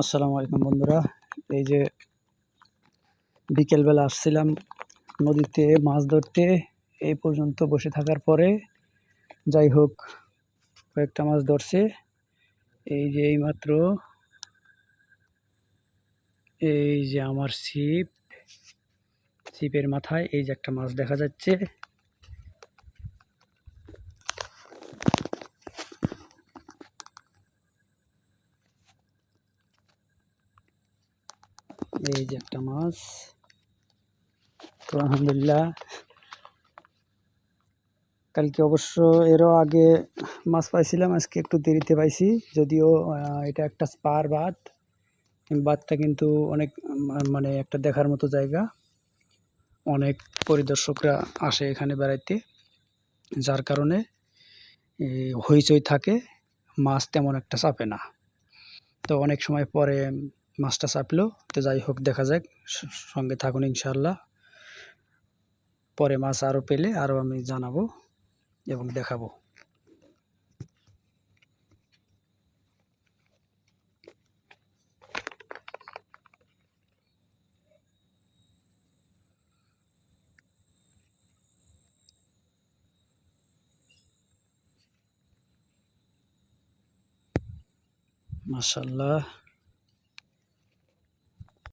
আসসালামু আলাইকুম বন্ধুরা। এই যে বিকেলবেলা আসছিলাম নদীতে মাছ ধরতে, এই পর্যন্ত বসে থাকার পরে যাই হোক, কয়েকটা মাছ ধরছে। এই যে এইমাত্র এই যে আমার ছিপ, ছিপের মাথায় এই যে একটা মাছ দেখা যাচ্ছে। এই যে একটা মাছ। তো আলহামদুলিল্লাহ, কালকে অবশ্য এরও আগে মাছ পাইছিলাম, আজকে একটু দেরিতে পাইছি। যদিও এটা একটা স্পার বাঁধ বাঁধটা কিন্তু অনেক মানে একটা দেখার মতো জায়গা। অনেক পরিদর্শকরা আসে এখানে বেড়াইতে, যার কারণে হইচই থাকে, মাছ তেমন একটা চাপে না। তো অনেক সময় পরে মাছটা চাপলো, তো যাই হোক, দেখা যাক সঙ্গে থাকুন ইনশাল্লাহ পরে মাছ আরও পেলে আরও আমি জানাব এবং দেখাবো। মাশাল্লাহ